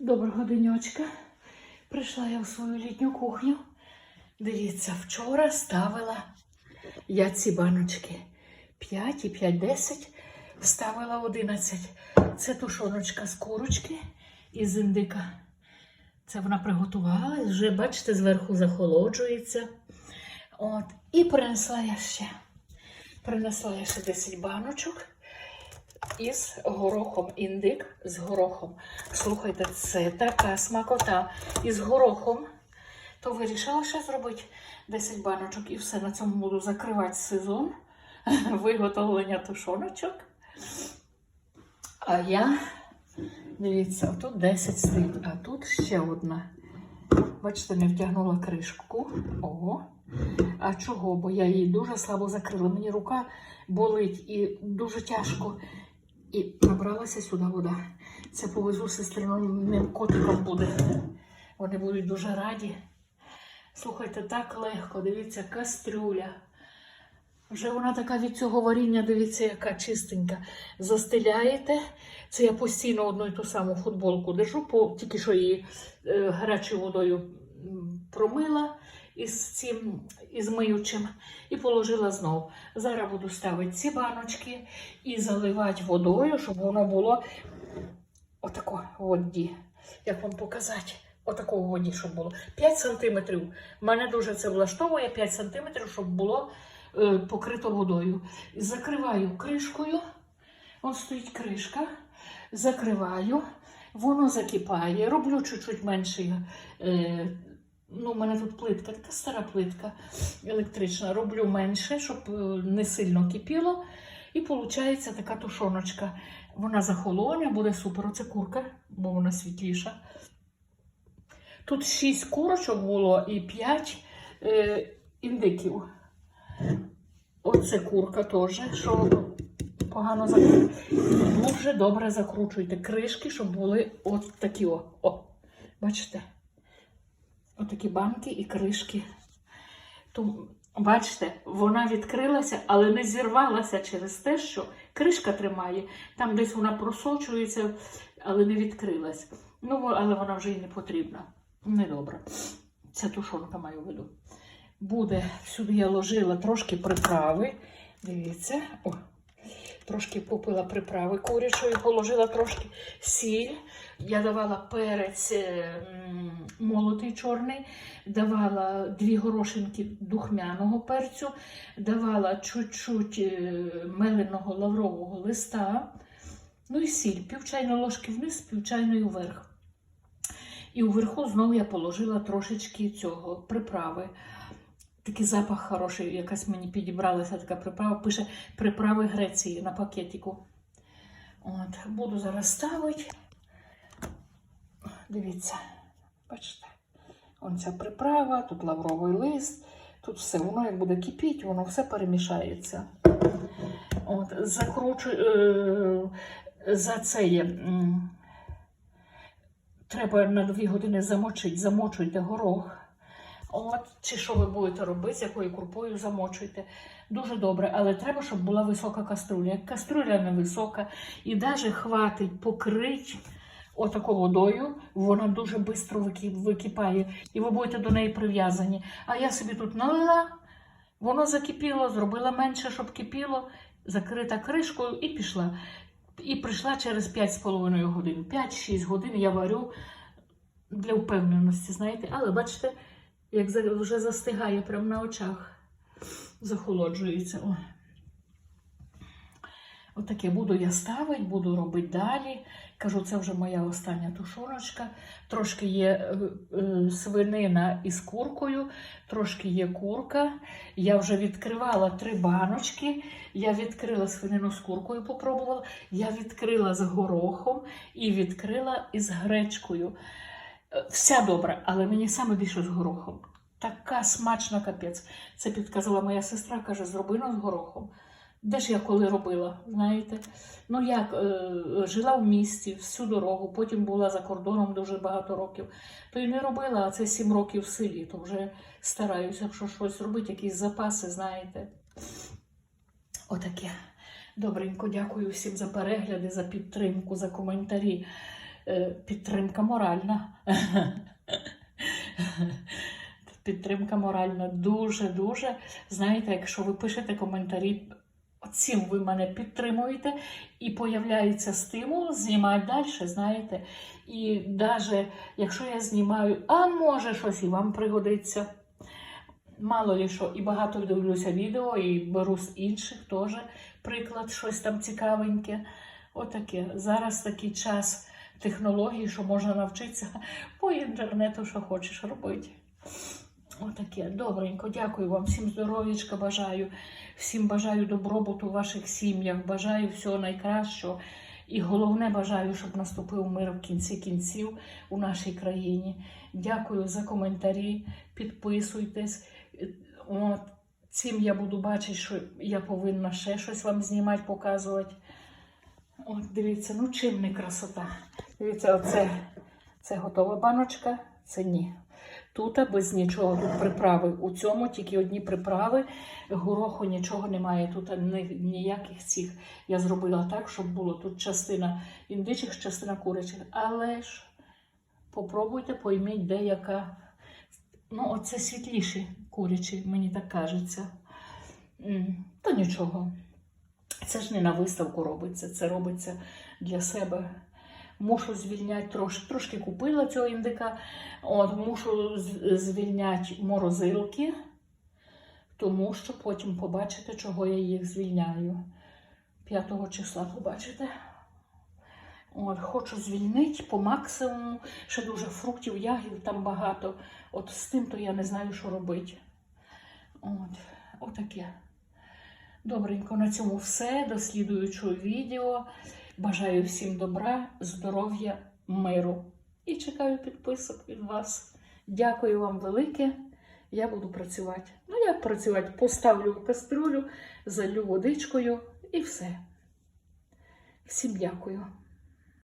Доброго денечка. Прийшла я в свою літню кухню. Дивіться, вчора ставила я ці баночки 5 і 5, 10, ставила 11. Це тушоночка з курочки і з індика. Це вона приготувалась, вже, бачите, зверху захолоджується. От. І принесла я ще. Принесла я ще 10 баночок із горохом. Індик з горохом. Слухайте, це така смакота. Із горохом. То вирішила ще зробити 10 баночок і все на цьому буду закривати сезон виготовлення тушоночок. А я, дивіться, тут 10 стоїть, а тут ще одна. Бачите, не втягнула кришку. Ого. А чого? Бо я її дуже слабо закрила. Мені рука болить і дуже тяжко. І набралася сюди вода. Це повезу сестриним котиком буде. Вони будуть дуже раді. Слухайте, так легко, дивіться, кастрюля. Вже вона така від цього варіння, дивіться, яка чистенька. Застеляєте. Це я постійно одну і ту саму футболку держу, по, тільки що її е, гарячою водою промила із цим із миючим і положила знову. Зараз буду ставити ці баночки і заливати водою, щоб воно було отако воді. Як вам показати? Отакого воді, щоб було. 5 сантиметрів. Мене дуже це влаштовує 5 сантиметрів, щоб було покрито водою. Закриваю кришкою. Ось стоїть кришка. Закриваю, воно закипає. Роблю чуть-чуть менше. Е, ну, у мене тут плитка, така стара плитка електрична. Роблю менше, щоб е, не сильно кипіло. І виходить така тушоночка. Вона захолоне, буде супер. Оце курка, бо вона світліша. Тут 6 курочок було і 5 е, індиків. Оце курка теж, що погано закручує. Ну, вже добре закручуйте кришки, щоб були от такі о. о. Бачите? Отакі банки і кришки. То, бачите, вона відкрилася, але не зірвалася через те, що кришка тримає. Там десь вона просочується, але не відкрилась. Ну, але вона вже і не потрібна. Недобре. Це тушонка маю в виду. Буде, сюди я ложила трошки приправи. Дивіться, о, трошки купила приправи курячої, положила трошки сіль. Я давала перець е, молотий чорний, давала дві горошинки духмяного перцю, давала чуть-чуть е, меленого лаврового листа, ну і сіль, пів чайної ложки вниз, пів чайної вверх. І уверху знову я положила трошечки цього приправи. Такий запах хороший, якась мені підібралася така приправа. Пише приправи Греції на пакетику. От, Буду зараз ставити. Дивіться, бачите, он ця приправа, тут лавровий лист, тут все, воно як буде кипіти, воно все перемішається. От, закручу, е, за це є. м, Треба на 2 години замочити, замочуйте горох. От, чи що ви будете робити, з якою крупою замочуйте. Дуже добре, але треба, щоб була висока каструля. Як каструля не висока, і навіть хватить покрити отако водою, вона дуже швидко википає, і ви будете до неї прив'язані. А я собі тут налила, воно закипіло, зробила менше, щоб кипіло, закрита кришкою і пішла. І прийшла через 5,5 годин. 5-6 годин я варю для впевненості, знаєте. Але бачите, як вже застигає прямо на очах, захолоджується. О. Отаке буду я ставити, буду робити далі. Кажу, це вже моя остання тушоночка. Трошки є е, е, свинина із куркою, трошки є курка. Я вже відкривала три баночки. Я відкрила свинину з куркою, попробувала. Я відкрила з горохом і відкрила із гречкою. Е, Вся добра, але мені саме більше з горохом. Така смачна капець. Це підказала моя сестра, каже, зроби ну, з горохом. Де ж я коли робила, знаєте? Ну як, е, жила в місті всю дорогу, потім була за кордоном дуже багато років. То й не робила, а це сім років в селі, то вже стараюся, якщо щось робити, якісь запаси, знаєте. Отаке. Добренько, дякую всім за перегляди, за підтримку, за коментарі. Е, підтримка моральна. Підтримка моральна дуже-дуже. Знаєте, якщо ви пишете коментарі, цим ви мене підтримуєте, і появляється стимул знімати далі, знаєте. І навіть якщо я знімаю, а може щось і вам пригодиться. Мало ли що, і багато дивлюся відео, і беру з інших теж приклад, щось там цікавеньке. Отаке. Зараз такий час технологій, що можна навчитися по інтернету, що хочеш робити. Отаке. Добренько. Дякую вам. Всім здоров'ячка бажаю. Всім бажаю добробуту в ваших сім'ях. Бажаю всього найкращого. І головне бажаю, щоб наступив мир в кінці кінців у нашій країні. Дякую за коментарі. Підписуйтесь. От, цим я буду бачити, що я повинна ще щось вам знімати, показувати. От, дивіться, ну чим не красота. Дивіться, оце це готова баночка, це ні. Тут без нічого, тут приправи. У цьому тільки одні приправи, гороху нічого немає. Тут ні- ніяких цих. Я зробила так, щоб було тут частина індичих, частина курячих. Але ж попробуйте, пойміть, де яка. Ну, оце світліші курячі, мені так кажеться. Та нічого. Це ж не на виставку робиться, це робиться для себе. Мушу звільняти трошки, трошки купила цього індика. От, мушу звільняти морозилки, тому що потім побачите, чого я їх звільняю. 5 числа побачите. От, хочу звільнити по максимуму. Ще дуже фруктів, ягід там багато. От з тим то я не знаю, що робити. От, отаке. Добренько, на цьому все. До слідуючого відео. Бажаю всім добра, здоров'я, миру. І чекаю підписок від вас. Дякую вам велике. Я буду працювати. Ну, як працювати? Поставлю в каструлю, залю водичкою і все. Всім дякую.